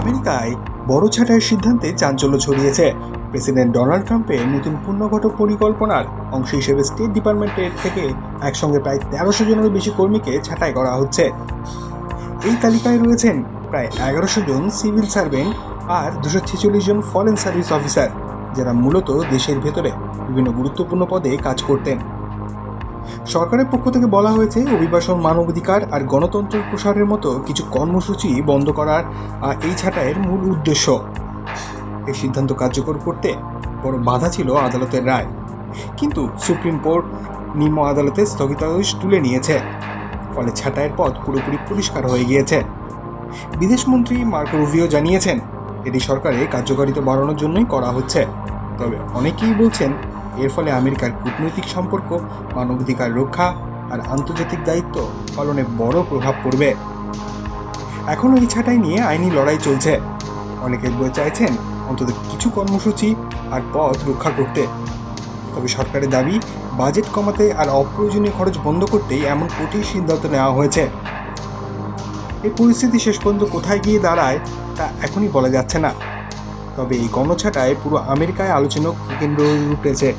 আমেরিকায় বড় ছাঁটাইয়ের সিদ্ধান্তে চাঞ্চল্য ছড়িয়েছে। প্রেসিডেন্ট ডোনাল্ড ট্রাম্পের নতুন পূর্ণগঠ পরিকল্পনার অংশ হিসেবে স্টেট ডিপার্টমেন্টের থেকে একসঙ্গে প্রায় তেরোশো জনেরও বেশি কর্মীকে ছাঁটাই করা হচ্ছে। এই তালিকায় রয়েছেন প্রায় এগারোশো জন সিভিল সার্ভেন্ট আর দুশো ছেচল্লিশ জন ফরেন সার্ভিস অফিসার, যারা মূলত দেশের ভেতরে বিভিন্ন গুরুত্বপূর্ণ পদে কাজ করতেন। সরকারের পক্ষ থেকে বলা হয়েছে, অভিবাসন মানবাধিকার আর গণতন্ত্রের প্রসারের মতো কিছু কর্মসূচি বন্ধ করার এই ছাঁটাইয়ের মূল উদ্দেশ্য। এই সিদ্ধান্ত কার্যকর করতে বড় বাধা ছিল আদালতের রায়। কিন্তু সুপ্রিম কোর্ট নিম্ন আদালতে স্থগিতাদেশ তুলে নিয়েছে। ফলে ছাঁটাইয়ের পথ পুরোপুরি পরিষ্কার হয়ে গিয়েছে। বিদেশমন্ত্রী মার্কো রুবিও জানিয়েছেন, এটি সরকারের কার্যকারিতা বাড়ানোর জন্যই করা হচ্ছে। তবে অনেকেই বলছেন এর ফলে আমেরিকার কূটনৈতিক সম্পর্ক, মানবাধিকার রক্ষা আর আন্তর্জাতিক দায়িত্ব পালনে বড় প্রভাব পড়বে। এখনও এই ছাঁটাই নিয়ে আইনি লড়াই চলছে। অনেকে বলে চাইছেন অন্তত কিছু কর্মসূচি আর পথ রক্ষা করতে। তবে সরকারের দাবি, বাজেট কমাতে আর অপ্রয়োজনীয় খরচ বন্ধ করতেই এমন কঠিন সিদ্ধান্ত নেওয়া হয়েছে। এই পরিস্থিতি শেষ পর্যন্ত কোথায় গিয়ে দাঁড়ায় তা এখনই বলা যাচ্ছে না। তবে এই গণছাটায় পুরো আমেরিকায় আলোচনা কেন্দ্র উঠেছে।